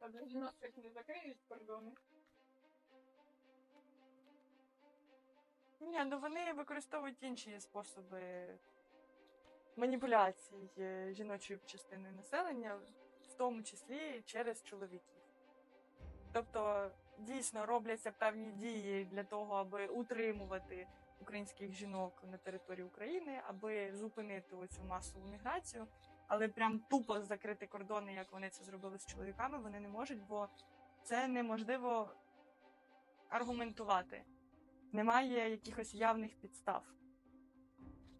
Та до 90-х не закриють кордони. Ні, ну вони використовують інші способи маніпуляцій е, частини частиною населення, в тому числі через чоловіків. Тобто дійсно робляться певні дії для того, аби утримувати українських жінок на території України, аби зупинити оцю масову міграцію. Але прям тупо закрити кордони, як вони це зробили з чоловіками, вони не можуть, бо це неможливо аргументувати немає якихось явних підстав.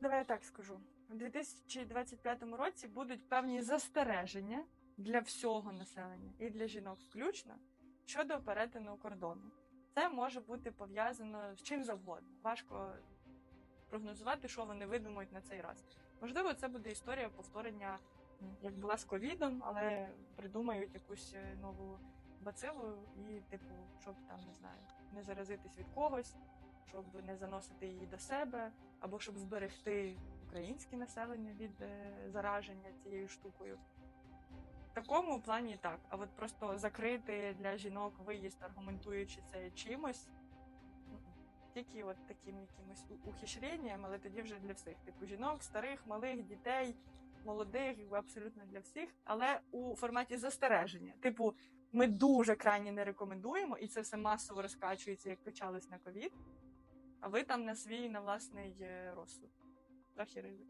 Давай я так скажу. У 2025 році будуть певні застереження для всього населення і для жінок включно щодо перетину кордону. Це може бути пов'язано з чим завгодно. Важко прогнозувати, що вони видумають на цей раз. Можливо, це буде історія повторення, як була з ковідом, але придумають якусь е, нову бацилу і, типу, щоб там не знаю, не заразитись від когось, щоб не заносити її до себе, або щоб зберегти українське населення від е, зараження цією штукою. Такому плані так. А от просто закрити для жінок виїзд, аргументуючи це чимось, тільки от таким якимось ухищренням, але тоді вже для всіх. Типу жінок, старих, малих, дітей, молодих, абсолютно для всіх, але у форматі застереження. Типу, ми дуже крайні не рекомендуємо, і це все масово розкачується, як качалось на ковід. А ви там на свій на власний е, розсуд. Трохи ризик.